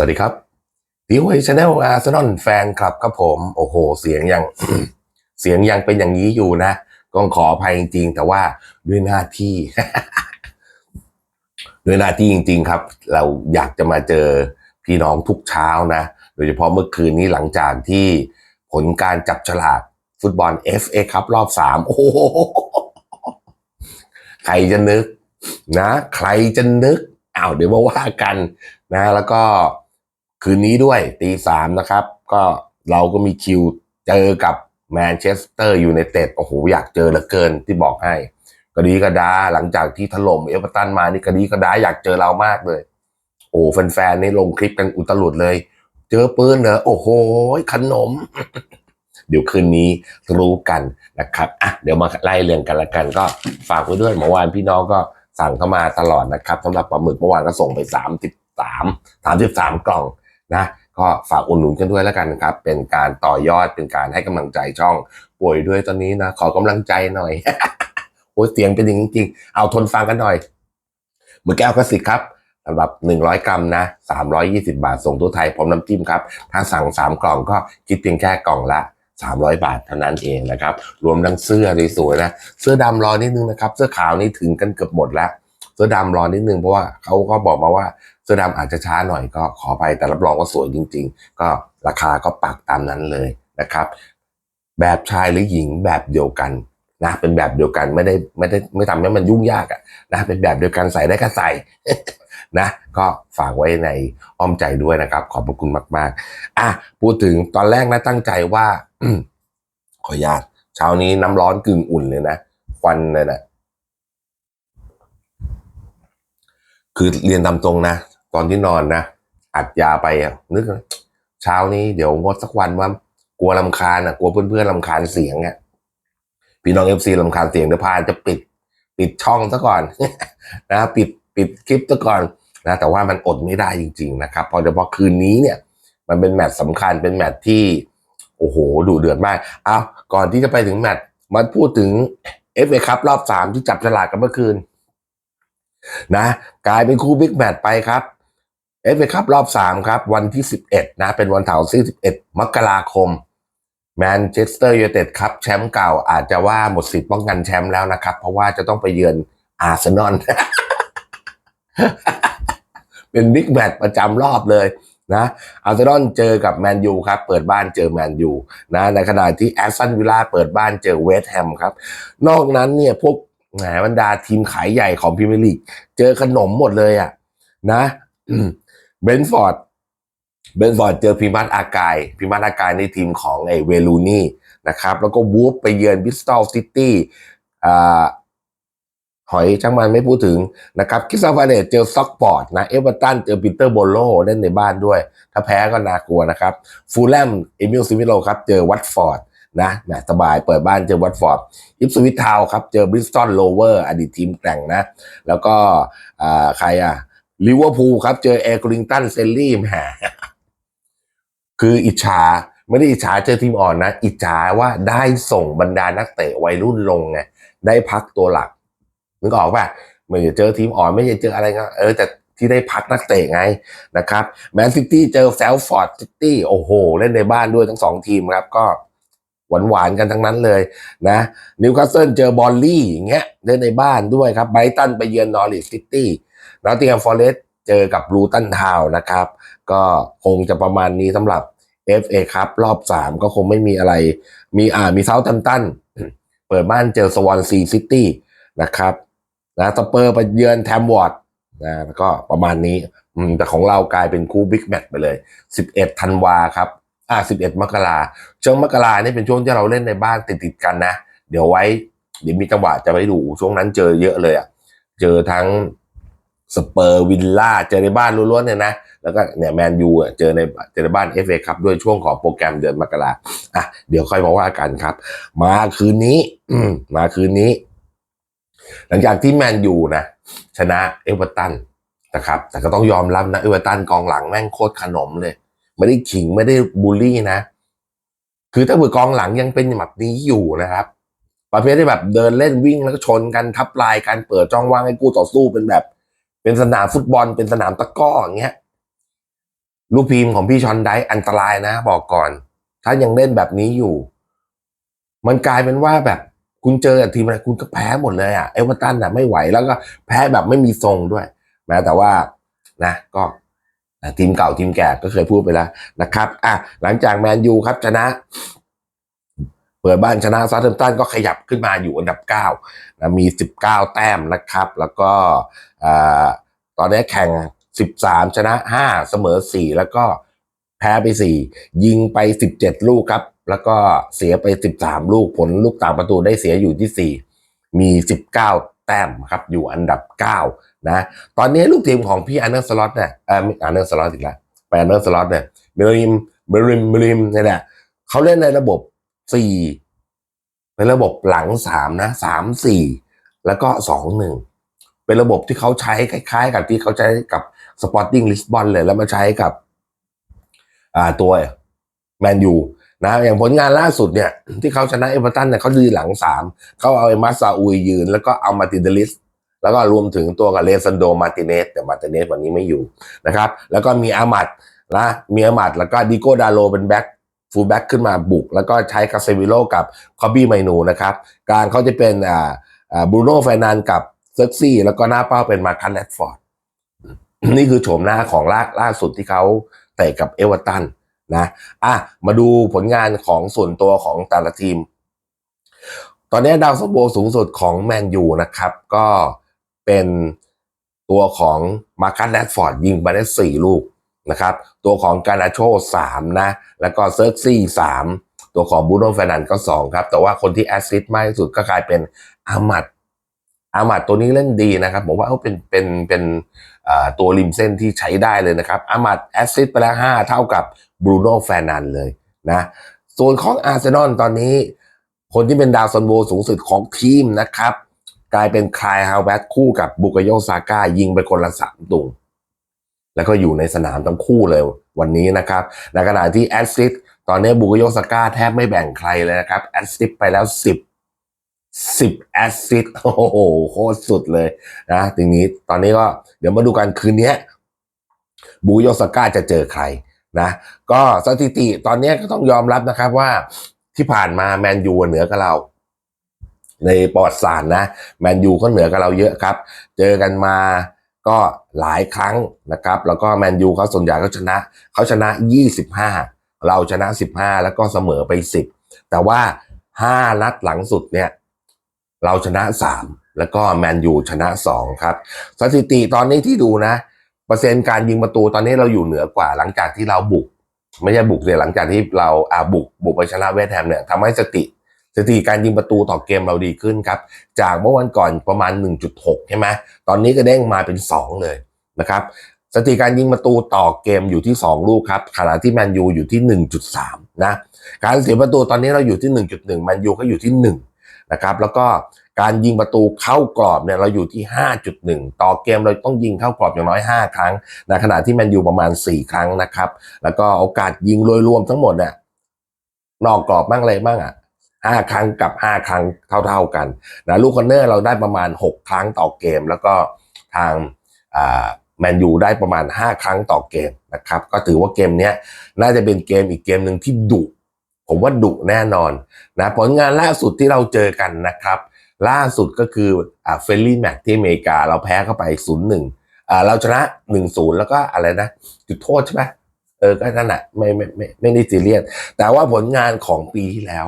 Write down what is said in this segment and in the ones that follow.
สวัสดีครับทีวีชาแนลอาร์เซนอลแฟนคลับครับผม โอ้โห เสียงยัง เสียงยังเป็นอย่างนี้อยู่นะก็ขออภัยจริงๆ แต่ว่าด้วยหน้าที่ ด้วยหน้าที่จริง ๆ ครับ เราอยากจะมาเจอพี่น้องทุกเช้านะ โดยเฉพาะเมื่อคืนนี้หลังจากที่ผลการจับฉลากฟุตบอล FA ครับรอบสามโอ้โหใครจะนึกนะ ใครจะนึกอ้าวเดี๋ยวมาว่ากันนะ แล้วก็ คืนนี้ด้วยตีสามนะครับ ก็เราก็มีคิวเจอกับแมนเชสเตอร์ยูไนเต็ดโอ้โหอยากเจอเหลือเกินที่บอกให้กระดีกระดาหลังจากที่ถล่มเอเวอร์ตันมานี่กระดีกระดาอยากเจอเรามากเลย โอ้แฟนๆนี่ลงคลิปกันอุตลุดเลย เจอปืนเหรอโอ้โหขนม เดี๋ยวคืนนี้รู้กันนะครับอะเดี๋ยวมาไล่เรียงกันละกัน ก็ฝากไว้ด้วยเมื่อวานพี่น้องก็สั่งเข้ามาตลอดนะครับสำหรับปลาหมึกเมื่อวานก็ส่งไปสามสิบสามสามสิบสามกล่อง นะก็ฝากอุดหนุนกันด้วยแล้วกันครับ เป็นการต่อยอดเป็นการให้กำลังใจช่อง ป่วยด้วยตอนนี้นะขอกำลังใจหน่อยโอ้เสียงเป็นอย่างจริงๆเอาทนฟังกันหน่อยหมือแก้วคลาสสิกครับสำหรับ 100 กรัมนะ 320 บาท ส่งทั่วไทยพร้อมน้ำจิ้มครับ ถ้าสั่ง 3 กล่องก็คิดเพียงแค่กล่องละ 300 บาทเท่านั้นเองนะครับ รวมทั้งเสื้อสวยๆนะ เสื้อดำรอนิดนึงนะครับ เสื้อขาวนี่ถึงกันเกือบหมดแล้ว เสื้อดำรอนิดนึงเพราะว่าเขาก็บอกมาว่า สื้อดำอาจจะช้าหน่อยก็ขอไปแต่รับรองว่าสวยจริง ๆ ก็ราคาก็ปักตามนั้นเลยนะครับ แบบชายหรือหญิงแบบเดียวกันนะเป็นแบบเดียวกันไม่ได้ไม่ได้ไม่ทำให้มันยุ่งยากอะนะเป็นแบบเดียวกันใส่ได้ก็ใส่นะก็ฝากไว้ในอ้อมใจด้วยนะครับ ขอบพระคุณมาก ๆ อะพูดถึงตอนแรกนะตั้งใจว่าขออนุญาตเช้านี้น้ำร้อนกึ่งอุ่นเลยนะควันเลยนะคือเรียนตามตรงนะ ตอนที่นอนนะอัดยาไปอะนึกเช้านี้เดี๋ยวงดสักวันว่ากลัวลำคาญอะกลัวเพื่อนๆลำคาญเสียงอะพี่น้องเอฟซีลำคาญเสียงเดี๋ยวพานจะปิด ปิดช่องซะก่อนนะปิดปิดคลิปซะก่อนนะแต่ว่ามันอดไม่ได้จริง ๆ นะครับพอเฉพาะคืนนี้เนี่ย มันเป็นแมตช์สำคัญเป็นแมตช์ที่ โอ้โหดุเดือดมากเอาก่อนที่จะไปถึงแมตช์มาพูดถึงเอฟเอคัพรอบสามที่จับฉลากกันเมื่อคืน นะ กลายเป็นคู่บิ๊กแมตช์ไปครับ เอฟเอคัพรอบสามครับ วันที่สิบเอ็ดนะ เป็นวันเสาร์ที่สิบเอ็ดมกราคมแมนเชสเตอร์ยูไนเต็ดครับ แชมป์เก่าอาจจะว่าหมดสิทธิ์ป้องกันแชมป์แล้วนะครับ เพราะว่าจะต้องไปเยือนอาร์เซนอลเป็นบิ๊กแมตช์ประจำรอบเลยนะอาร์เซนอลเจอกับแมนยูครับ เปิดบ้านเจอแมนยูนะในขณะที่แอสตันวิลล่าเปิดบ้านเจอเวสต์แฮมครับ นอกนั้นเนี่ยพวกแหมบรรดาทีมขายใหญ่ของพรีเมียร์ลีกเจอขนมหมดเลยอะนะ เบนฟอร์ดเบนฟอร์ดเจอพิมัตอากาย พิมัตอากายในทีมของไอเวลูนี่นะครับ แล้วก็วูฟไปเยือนบิสตอลซิตี้อ่าหอยช่างมันไม่พูดถึงนะครับคิสซาฟาเนตเจอซ็อกปอร์ตนะเอเวอร์ตันเจอปีเตอร์โบโลเล่นในบ้านด้วย ถ้าแพ้ก็น่ากลัวนะครับฟูลแลมเอมิลซิมิโลครับเจอวัตฟอร์ดนะแหมสบายเปิดบ้านเจอวัตฟอร์ดอิปสวิททาวครับเจอบริสตันโลเวอร์อดีตทีมแกร่งนะ แล้วก็ใครอะ ลิเวอร์พูลครับ เจอแอร์กริงตันเซลลี่แหมคืออิจฉาไม่ได้อิจฉาเจอทีมอ่อนนะ อิจฉาว่าได้ส่งบรรดานักเตะวัยรุ่นลงไงได้พักตัวหลักนึกออกป่ะไม่ได้เจอทีมอ่อนไม่ได้เจออะไรก็เออแต่ที่ได้พักนักเตะไงนะครับแมนซิตี้เจอแซลฟอร์ดซิตี้โอ้โห เล่นในบ้านด้วยทั้งสองทีมครับ ก็หวานหวานกันทั้งนั้นเลยนะนิวคาสเซิลเจอบอลลี่อย่างเงี้ยเล่นในบ้านด้วยครับไบรตันไปเยือนนอริสซิตี้ นอตติงแฮมฟอร์เรสเจอกับบลูตันทาวนะครับ ก็คงจะประมาณนี้สำหรับ FA ครับรอบ 3 ก็คงไม่มีอะไร มีอ่ามีเซาท์แทมตันเปิดบ้านเจอสวอนซีซิตี้นะครับนะสเปอร์ไปเยือนแทมวอร์ดนะแล้วก็ประมาณนี้แต่ของเรากลายเป็นคู่บิ๊กแมตช์ไปเลย 11ธันวาครับอ่า11 มกราช่วงมกรานี่เป็นช่วงที่เราเล่นในบ้านติดๆกันนะ เดี๋ยวไว้ เดี๋ยวมีจังหวะจะไปดูช่วงนั้นเจอเยอะเลยอะ เจอทั้ง สเปอร์วิลล่าเจอในบ้านล้วนๆเนี่ยนะ แล้วก็เนี่ยแมนยูอะเจอในเจอในบ้านเอฟเอครับด้วยช่วงของโปรแกรมเดือนมกราอะเดี๋ยวค่อยมาว่ากันครับ มาคืนนี้ อืมาคืนนี้ หลังจากที่แมนยูนะ ชนะเอเวอร์ตันนะครับ แต่ก็ต้องยอมรับนะเอเวอร์ตันกองหลังแม่งโคตรขนมเลย ไม่ได้ขิงไม่ได้บูลลี่นะ คือถ้าเผื่อกองหลังยังเป็นแบบนี้อยู่นะครับประเภทที่แบบเดินเล่นวิ่งแล้วก็ชนกันทับลายกันเปิดจ้องว่างให้กู้ต่อสู้เป็นแบบ เป็นสนามฟุตบอลเป็นสนามตะก้ออย่างเงี้ยลูกพีมของพี่ชอนไดอันตรายนะ บอกก่อน ถ้ายังเล่นแบบนี้อยู่ มันกลายเป็นว่าแบบ คุณเจอกับทีมอะไรคุณก็แพ้หมดเลยอะเอเวอร์ตันอะไม่ไหวแล้วก็แพ้แบบไม่มีทรงด้วยแม้แต่ว่านะก็ทีมเก่าทีมแก่ก็เคยพูดไปแล้วนะครับ อะหลังจากแมนยูครับชนะ เปิดบ้านชนะซาเทมตันก็ขยับขึ้นมาอยู่อันดับ9นะมี 19 แต้มนะครับ แล้วก็อตอนนี้แข่ง 13 ชนะ 5 เสมอ 4 แล้วก็แพ้ไป 4 ยิงไป 17 ลูกครับ แล้วก็เสียไป 13 ลูกผลลูกต่างประตูได้เสียอยู่ที่ 4 มี 19 แต้มครับอยู่อันดับ 9 นะ ตอนนี้ลูกทีมของพี่อันเดอร์สล็อตเนี่ยเออไม่อันเดอร์สล็อตอีกแล้วไปอันเดอร์สล็อตเนี่ยเบริมเบริมเบริมนี่แหละเขาเล่นในระบบ สี่เป็นระบบหลังสามนะสามสี่แล้วก็สองหนึ่งเป็นระบบที่เขาใช้คล้าย ๆ กับที่เขาใช้กับสปอร์ติ้งลิสบอนเลยแล้วมาใช้กับอ่าตัวแมนยูนะอย่างผลงานล่าสุดเนี่ย ที่เขาชนะเอเวอร์ตันเนี่ยเขายืนหลังสามเขาเอาไอ้มาซาอุยยืน แล้วก็เอามาตินเดลิส แล้วก็รวมถึงตัวกับเลซันโดมาติเนส แต่มาติเนสวันนี้ไม่อยู่นะครับ แล้วก็มีอามัดนะมีอามัดแล้วก็ดิโกดาโลเป็นแบ็ค ฟูลแบ็คขึ้นมาบุก แล้วก็ใช้คาเซวิโลกับคอบบี้ไมนูนะครับกลางเขาจะเป็นอ่าอ่าบรูโน่ไฟนานกับเซ็กซี่ แล้วก็หน้าเป้าเป็นมาคันแรดฟอร์ดนี่คือโฉมหน้าของล่าล่าสุดที่เขาเตะกับเอเวอร์ตันนะอะมาดูผลงานของส่วนตัวของแต่ละทีม ตอนนี้ดาวซันโบสูงสุดของแมนยูนะครับ ก็เป็นตัวของมาคัสแรดฟอร์ดยิงไปได้สี่ลูก นะครับ ตัวของกานาโชสามนะ แล้วก็เซิร์กซี่สามตัวของบูโนแฟนันก็สองครับ แต่ว่าคนที่แอสซิสต์มากที่สุดก็กลายเป็นอามัดอามัดตัวนี้เล่นดีนะครับ ผมว่าเขาเป็นเป็นเป็นตัวริมเส้นที่ใช้ได้เลยนะครับอามัดแอสซิสต์ไปแล้วห้าเท่ากับบรูโน่แฟนันเลยนะส่วนของอาร์เซนอลตอนนี้ คนที่เป็นดาวซันโวสูงสุดของทีมนะครับ กลายเป็นคลายฮาวเวตคู่กับบุกโยซาก้ายิงไปคนละสามตุง แล้วก็อยู่ในสนามทั้งคู่เลยวันนี้นะครับในขณะที่แอสซิสตอนนี้บุกโยซาก้าแทบไม่แบ่งใครเลยนะครับแอสซิสไปแล้วสิบสิบแอสซิสโอ้โหโคตรสุดเลยนะทีนี้ตอนนี้ก็เดี๋ยวมาดูกันคืนนี้บุกโยซาก้าจะเจอใครนะก็สถิติตอนนี้ก็ต้องยอมรับนะครับว่าที่ผ่านมาแมนยูเหนือกับเรา ในประวัติศาสตร์นะแมนยูก็เหนือกับเราเยอะครับ เจอกันมา ก็หลายครั้งนะครับ แล้วก็แมนยูเขาส่วนใหญ่เขาชนะเขาชนะ 25 เราชนะ 15 แล้วก็เสมอไป 10 แต่ว่า 5 นัดหลังสุดเนี่ยเราชนะ 3 แล้วก็แมนยูชนะ 2 ครับ สถิติตอนนี้ที่ดูนะ เปอร์เซ็นต์การยิงประตูตอนนี้เราอยู่เหนือกว่าหลังจากที่เราบุก ไม่ใช่บุกเลยหลังจากที่เราอ่าบุกบุกไปชนะเวสต์แฮมเนี่ยทำให้สติ สถิติการยิงประตูต่อเกมเราดีขึ้นครับ จากเมื่อวันก่อนประมาณ 1.6 ใช่ไหมตอนนี้ก็เด้งมาเป็น 2 เลยนะครับสถิติการยิงประตูต่อเกมอยู่ที่ 2 ลูกครับขณะที่แมนยูอยู่ที่ 1.3 นะการเสียประตูตอนนี้เราอยู่ที่ 1.1แมนยูก็อยู่ที่1นะครับแล้วก็การยิงประตูเข้ากรอบเนี่ยเราอยู่ที่ 5.1 ต่อเกมเราต้องยิงเข้ากรอบอย่างน้อย 5 ครั้งในขณะที่แมนยูประมาณ 4 ครั้งนะครับ แล้วก็โอกาสยิงโดยรวมทั้งหมดเนี่ยนอกกรอบบ้างอะไรบ้างอะ ห้าครั้งกับห้าครั้งเท่า ๆกันนะลูกคอนเนอร์เราได้ประมาณ6ครั้งต่อเกม แล้วก็ทางแมนยูได้ประมาณ 5 ครั้งต่อเกมนะครับก็ถือว่าเกมนี้น่าจะเป็นเกมอีกเกมหนึ่งที่ดุผมว่าดุแน่นอนนะผลงานล่าสุดที่เราเจอกันนะครับ ล่าสุดก็คือเฟลลี่แมตที่อเมริกาเราแพ้เข้าไป 0-1อ่าเราชนะ 1-0 แล้วก็อะไรนะจุดโทษใช่ไหมเออก็นั่นแหละไม่ไม่ไม่ไม่ได้ซีเรียสแต่ว่าผลงานของปีที่แล้ว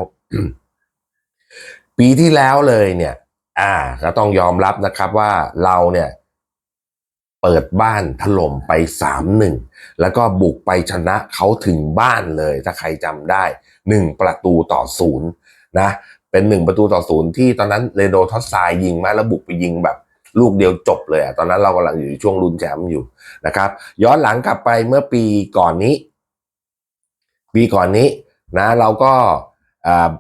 ปีที่แล้วเลยเนี่ย อ่า ก็ต้องยอมรับนะครับว่าเราเนี่ย เปิดบ้านถล่มไปสามหนึ่งแล้วก็บุกไปชนะเขาถึงบ้านเลย ถ้าใครจำได้หนึ่งประตูต่อศูนย์นะ เป็นหนึ่งประตูต่อศูนย์ที่ตอนนั้นเรโดทอสไซายยิงมาแล้วบุกไปยิงแบบลูกเดียวจบเลยอะตอนนั้นเรากำลังอยู่ช่วงลุ้นแชมป์อยู่นะครับ ย้อนหลังกลับไปเมื่อปีก่อนนี้ ปีก่อนนี้นะ เราก็อ่า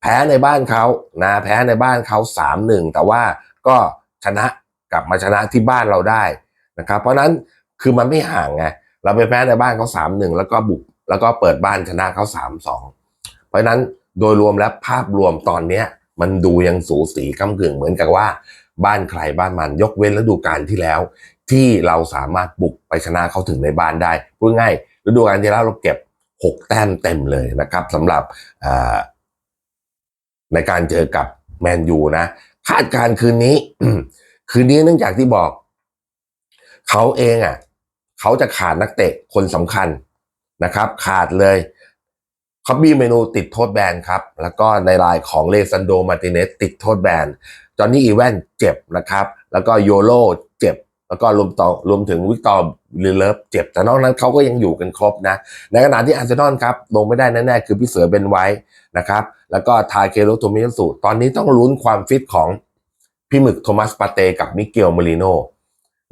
แพ้ในบ้านเขานะแพ้ในบ้านเขาสามหนึ่งแต่ว่าก็ชนะกลับมาชนะที่บ้านเราได้นะครับ เพราะนั้นคือมันไม่ห่างไงเราไปแพ้ในบ้านเขาสามหนึ่งแล้วก็บุกแล้วก็เปิดบ้านชนะเขาสามสองเพราะนั้นโดยรวมแล้วภาพรวมตอนเนี้ยมันดูยังสูสีก้ากึ่งเหมือนกับว่า บ้านใครบ้านมันยกเว้นฤดูกาลที่แล้ว ที่เราสามารถบุกไปชนะเขาถึงในบ้านได้พูดง่ายฤดูกาลที่แล้วเราเก็บหกแต้มเต็มเลยนะครับสำหรับอ่า ในการเจอกับแมนยูนะ คาดการคืนนี้ คืนนี้เนื่องจากที่บอก เขาเองอะ เขาจะขาดนักเตะคนสำคัญนะครับ ขาดเลยคอบบี้เมนูติดโทษแบนครับ แล้วก็ในรายของเลซันโดมาร์ติเนสติดโทษแบนจอนนี่อีแวนเจ็บนะครับ แล้วก็โยโรเจ็บ แล้วก็รวมต่อรวมถึงวิกตอร์ลิเลฟเจ็บ แต่นอกนั้นเขาก็ยังอยู่กันครบนะ ในขณะที่อาร์เซนอลครับ ลงไม่ได้แน่ๆคือพี่เสือเบนไว้นะครับ แล้วก็ทาเคโรโทมิยันสุตอนนี้ต้องลุ้นความฟิตของพี่หมึกโทมัสปาเตกับมิเกลมาริโน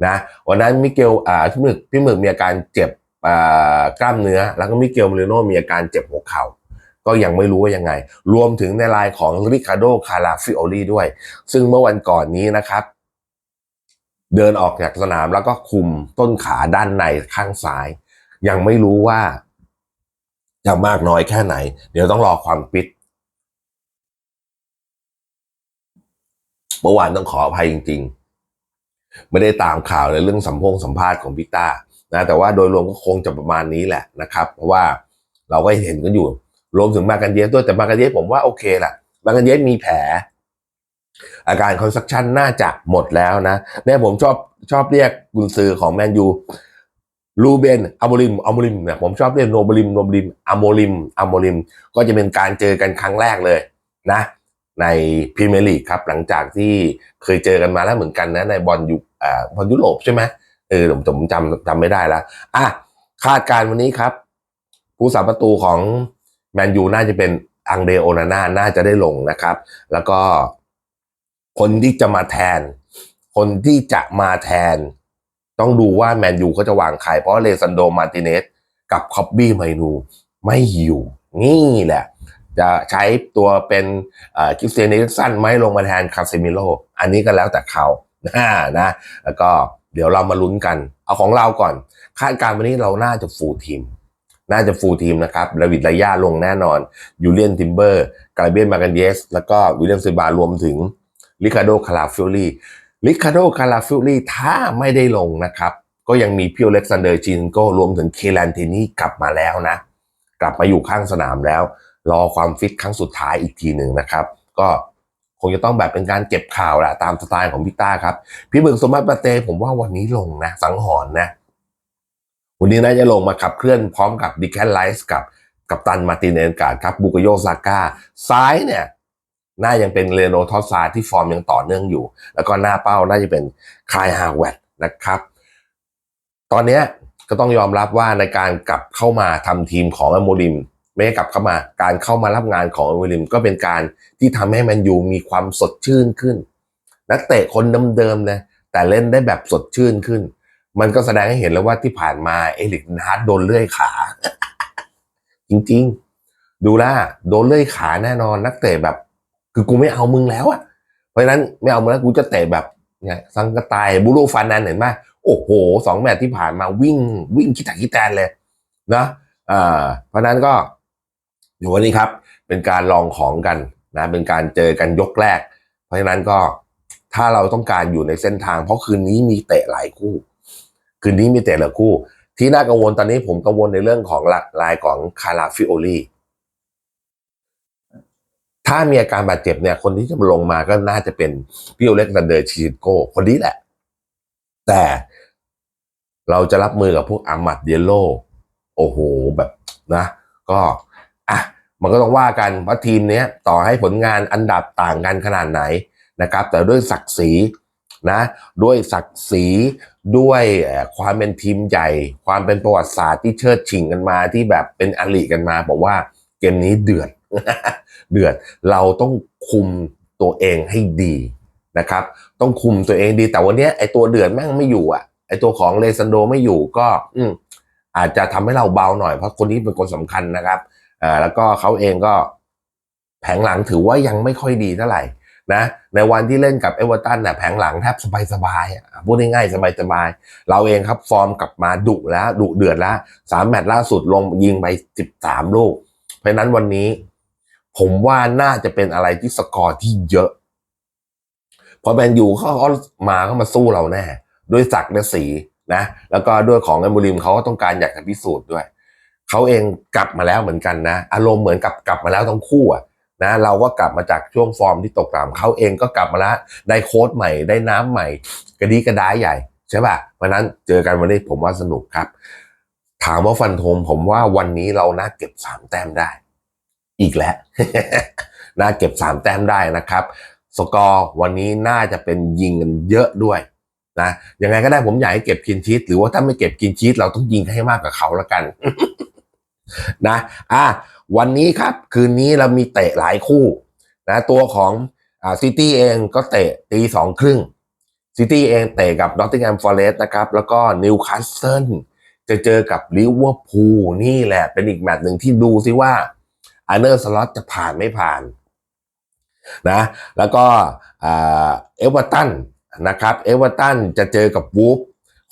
นะวันนั้นมิเกลอ่าพี่หมึกพี่หมึกมีอาการเจ็บอ่ากล้ามเนื้อ แล้วก็มิเกลมาริโนมีอาการเจ็บหัวเข่าก็ยังไม่รู้ว่ายังไง รวมถึงในรายของริคาโดคาราฟิโอลีด้วย ซึ่งเมื่อวันก่อนนี้นะครับ เดินออกจากสนามแล้วก็คุมต้นขาด้านในข้างซ้าย ยังไม่รู้ว่าจะมากน้อยแค่ไหน เดี๋ยวต้องรอความฟิตเมื่อวานต้องขออภัยจริง ๆ ไม่ได้ตามข่าวในเรื่องสัมพงสัมภาษณ์ของพี่ต้านะแต่ว่าโดยรวมก็คงจะประมาณนี้แหละนะครับ เพราะว่าเราก็เห็นกันอยู่ รวมถึงมากันเยสด้วยแต่มากันเยสผมว่าโอเคแหละมากันเยสมีแผล อาการคอนซักชันน่าจะหมดแล้วนะเนี่ยผมชอบชอบเรียกกุนซือของแมนยูลูเบนอโมริมอโมริมเนี่ยผมชอบเรียกโนบริมโนบริมอโมริมอโมริม ก็จะเป็นการเจอกันครั้งแรกเลยนะในพรีเมียร์ลีกครับ หลังจากที่เคยเจอกันมาแล้วเหมือนกันนะ ในบอลยุอ่าบอลยุโรปใช่ไหมเออผมผมจำจำไม่ได้แล้วอะคาดการ์วันนี้ครับ ผู้สาประตูของแมนยูน่าจะเป็นอังเดโอนาน่าน่าจะได้ลงนะครับ แล้วก็ คนที่จะมาแทน คนที่จะมาแทน ต้องดูว่าแมนยูเขาจะวางใครเพราะเลซันโดมาร์ติเนสกับคอบบี้ไมนูไม่อยู่ นี่แหละ จะใช้ตัวเป็นคริสเตียนเนสันไหมลงมาแทนคาเซมิโลอันนี้ก็แล้วแต่เขานะนะแล้วก็เดี๋ยวเรามาลุ้นกัน เอาของเราก่อน คาดการณ์วันนี้เราน่าจะฟูลทีม น่าจะฟูลทีมนะครับดาวิดลายาลงแน่นอน ยูเลียน ทิมเบอร์ กาเบียน มากันเยส แล้วก็วิลเลียมซิบารวมถึง ริคาโดคาราฟิลลี่ริคาโดคาราฟิลลี่ถ้าไม่ได้ลงนะครับ ก็ยังมีพิโอเล็กซานเดอร์จินโกรวมถึงเคแลนเทนี่กลับมาแล้วนะ กลับมาอยู่ข้างสนามแล้ว รอความฟิตครั้งสุดท้ายอีกทีหนึ่งนะครับ ก็คงจะต้องแบบเป็นการเก็บข่าวแหละตามสไตล์ของพี่ต้าครับ พี่เบิกสมบัติปาเตผมว่าวันนี้ลงนะ สังหรณ์นะวันนี้น่าจะลงมาขับเคลื่อนพร้อมกับดิแคนไลส์กับกับตันมาตินเอนการ์ดครับบุกโยซาก้าซ้ายเนี่ย หน่ายังเป็นเรโนทอสซาที่ฟอร์มยังต่อเนื่องอยู่ แล้วก็หน้าเป้าน่าจะเป็นคายฮาวเวตนะครับ ตอนนี้ก็ต้องยอมรับว่าในการกลับเข้ามาทำทีมของอโมริมไม่ได้กลับเข้ามาการเข้ามารับงานของอโมริมก็เป็นการที่ทำให้แมนยูมีความสดชื่นขึ้น นักเตะคนเดิมๆนะแต่เล่นได้แบบสดชื่นขึ้น มันก็แสดงให้เห็นแล้วว่าที่ผ่านมาเอลิกฮาร์ดโดนเลื่อยขา จริงๆ ดูแลวโดนเลื่อยขาแน่นอนนักเตะแบบ คือกูไม่เอามึงแล้วอะเพราะฉะนั้นไม่เอามึงแล้วกูจะเตะแบบเนี่ยสังกตายบูโรฟานันเห็นไหมโอ้โหสองแมตช์ที่ผ่านมาวิ่งวิ่งคิดตาคิดแตนเลยนะอ่าเพราะฉะนั้นก็อยู่วันนี้ครับ เป็นการลองของกันนะเป็นการเจอกันยกแรก เพราะฉะนั้นก็ถ้าเราต้องการอยู่ในเส้นทาง เพราะคืนนี้มีเตะหลายคู่ คืนนี้มีเตะหลายคู่ ที่น่ากังวลตอนนี้ผมกังวลในเรื่องของลายของคาราฟิโอลี ถ้ามีอาการบาดเจ็บเนี่ย คนที่จะลงมาก็น่าจะเป็นพี่โอเล็กซานเดอร์ชินโกคนนี้แหละ แต่เราจะรับมือกับพวกอามัดเยลโลโอ้โหแบบนะ ก็อะมันก็ต้องว่ากันว่าทีมเนี้ยต่อให้ผลงานอันดับต่างกันขนาดไหนนะครับ แต่ด้วยศักดิ์ศรีนะด้วยศักดิ์ศรีด้วยความเป็นทีมใหญ่ ความเป็นประวัติศาสตร์ที่เชิดชิงกันมาที่แบบเป็นอลิกันมาบอกว่าเกมนี้เดือด เดือด เราต้องคุมตัวเองให้ดีนะครับ ต้องคุมตัวเองดี แต่วันนี้ไอตัวเดือดแม่งไม่อยู่อะไอตัวของเลซันโดไม่อยู่ก็ อืมอาจจะทำให้เราเบาหน่อยเพราะคนนี้เป็นคนสำคัญนะครับอ่าแล้วก็เขาเองก็แผงหลังถือว่ายังไม่ค่อยดีเท่าไหร่นะในวันที่เล่นกับเอเวอร์ตันน่ะแผงหลังแทบสบายๆอะพูดง่ายๆสบายๆเราเองครับฟอร์มกลับมาดุแล้วดุเดือดแล้วสามแมตช์ล่าสุดลงยิงไปสิบสามลูก เพราะฉะนั้นวันนี้ ผมว่าน่าจะเป็นอะไรที่สกอร์ที่เยอะ เพราะแมนยูเขาเขามาเขามาสู้เราแน่ ด้วยศักดิ์และสีนะ แล้วก็ด้วยของแอมบูริมเขาก็ต้องการอยากจะพิสูจน์ด้วย เขาเองกลับมาแล้วเหมือนกันนะ อารมณ์เหมือนกับกลับมาแล้วทั้งคู่อะนะเราก็กลับมาจากช่วงฟอร์มที่ตกต่ำเขาเองก็กลับมาแล้วได้โค้ดใหม่ได้น้ำใหม่ กระดีกระดายใหญ่ใช่ป่ะเพราะนั้นเจอกันวันนี้ผมว่าสนุกครับ ถามว่าฟันธงผมว่าวันนี้เราน่าเก็บสามแต้มได้ อีกแล้วน่าเก็บสามแต้มได้นะครับ สกอร์วันนี้น่าจะเป็นยิงกันเยอะด้วยนะยังไงก็ได้ผมอยากให้เก็บกินชีสหรือว่าถ้าไม่เก็บกินชีสเราต้องยิงให้มากกว่าเขาล้วกันนะอะวันนี้ครับ คืนนี้เรามีเตะหลายคู่นะตัวของอ่าซิตี้เองก็เตะตีสองครึ่งซิตี้เองเตะกับนอตติงแฮมฟอเรสต์นะครับ แล้วก็นิวคาสเซิลจะเจอกับลิเวอร์พูลนี่แหละเป็นอีกแมตช์หนึ่งที่ดูซิว่า อาร์เนอร์สล็อตจะผ่านไม่ผ่านนะแล้วก็เอเวอร์ตันนะครับเอเวอร์ตันจะเจอกับวูฟ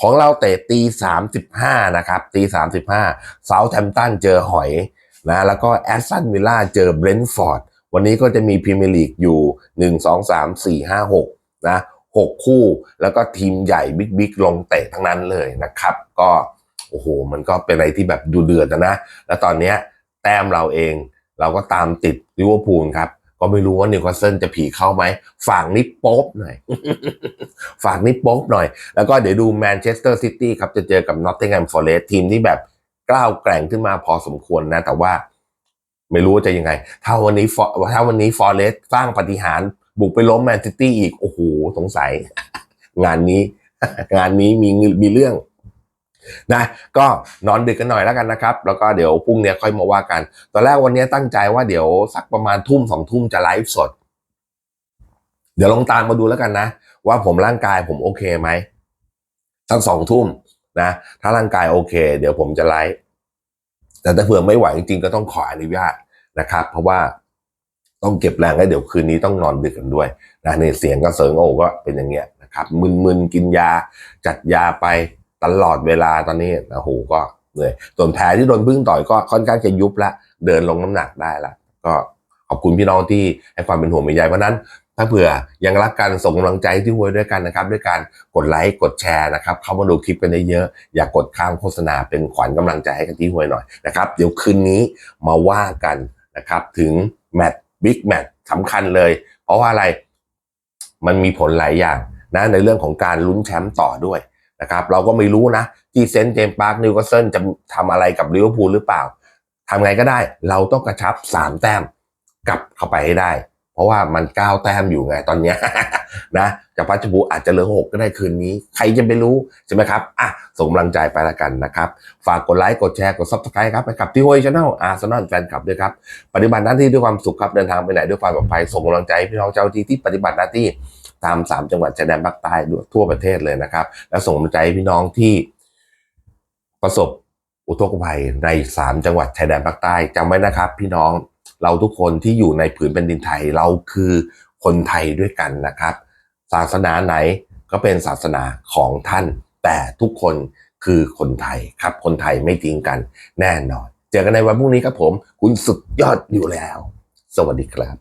ของเราเตะตีสามสิบห้านะครับตีสามสิบห้าเซาท์แฮมตันเจอหอยนะแล้วก็แอสตันวิลล่าเจอเบรนท์ฟอร์ดวันนี้ก็จะมีพรีเมียร์ลีกอยู่หนึ่งสองสามสี่ห้าหกนะหกคู่แล้วก็ทีมใหญ่บิ๊กบิ๊กลงเตะทั้งนั้นเลยนะครับ ก็โอ้โห มันก็เป็นอะไรที่แบบดูเดือดนะ แล้วตอนเนี้ยแต้มเราเอง เราก็ตามติดลิเวอร์พูลครับ ก็ไม่รู้ว่านิวคาสเซิลจะผีเข้าไหมฝากนิดโป๊บหน่อย ฝากนิดโป๊บหน่อย แล้วก็เดี๋ยวดูแมนเชสเตอร์ซิตี้ครับ จะเจอกับนอตติงแฮมฟอร์เรสทีมที่แบบกล้าวแกร่งขึ้นมาพอสมควรนะ แต่ว่า ไม่รู้ว่าจะยังไง ถ้าวันนี้ถ้าวันนี้ฟอร์เรสสร้างปฏิหารบุกไปล้มแมนซิตี้อีก โอ้โห สงสัย งานนี้ งานนี้มีมีเรื่อง นะก็นอนดึกกันหน่อยแล้วกันนะครับ แล้วก็เดี๋ยวพรุ่งนี้ค่อยมาว่ากัน ตอนแรกวันนี้ตั้งใจว่าเดี๋ยวสักประมาณทุ่มสองทุ่มจะไลฟ์สด เดี๋ยวลองตามมาดูแล้วกันนะ ว่าผมร่างกายผมโอเคไหมสักสองทุ่มนะ ถ้าร่างกายโอเค เดี๋ยวผมจะไลฟ์แต่ถ้าเผื่อไม่ไหวจริงๆก็ต้องขออนุญาตนะครับ เพราะว่าต้องเก็บแรงแล้วเดี๋ยวคืนนี้ต้องนอนดึกกันด้วยนะในเสียงก็เสิงโอ้ก็เป็นอย่างเงี้ยนะครับมึนๆกินยาจัดยาไป ตลอดเวลาตอนนี้โอ้โหก็เหนื่อยส่วนแผลที่โดนพึ่งต่อยก็ค่อนข้างจะยุบละเดินลงน้ำหนักได้ละก็ขอบคุณพี่น้องที่ให้ความเป็นห่วงเป็นใยเพราะนั้นถ้าเผื่อยังรักกันส่งกำลังใจที่หวยด้วยกันนะครับ ด้วยการกดไลค์กดแชร์นะครับ เข้ามาดูคลิปกันได้เยอะอย่ากกดข้ามโฆษณาเป็นขวัญกำลังใจให้กันที่หวยหน่อยนะครับ เดี๋ยวคืนนี้มาว่ากันนะครับ ถึงแมตช์บิ๊กแมตช์สำคัญเลย เพราะว่าอะไรมันมีผลหลายอย่างนะในเรื่องของการลุ้นแชมป์ต่อด้วย นะครับเราก็ไม่รู้นะ ที่เซนต์เจมส์พาร์คนิวคาสเซิลจะทำอะไรกับลิเวอร์พูลหรือเปล่าทำไงก็ได้ เราต้องกระชับสามแต้มกลับเข้าไปให้ได้ เพราะว่ามันก้าแต้มอยู่ไงตอนนี้นะจากพัชบูอาจจะเหลือหกก็ได้คืนนี้ ใครจะไปรู้ใช่ไหมครับอะส่งกำลังใจไปละกันนะครับ ฝากกดไลค์กดแชร์กดซับสไครต์ครับไปกับที่ห้วยชาแนลอาร์เซนอลแฟนคลับด้วยครับ ปฏิบัติหน้าที่ด้วยความสุขครับเดินทางไปไหนด้วยความปลอดภัยส่งกำลังใจพี่น้องเจ้าที่ที่ปฏิบัติหน้าที่ ตามสามจังหวัดชายแดนภาคใต้ทั่วประเทศเลยนะครับ และส่งกำลังใจพี่น้องที่ประสบอุทกภัยในสามจังหวัดชายแดนภาคใต้จำไว้นะครับ พี่น้องเราทุกคนที่อยู่ในผืนแผ่นดินไทยเราคือคนไทยด้วยกันนะครับ ศาสนาไหนก็เป็นศาสนาของท่าน แต่ทุกคนคือคนไทยครับ คนไทยไม่ทิ้งกันแน่นอน เจอกันในวันพรุ่งนี้ครับผม คุณสุดยอดอยู่แล้ว สวัสดีครับ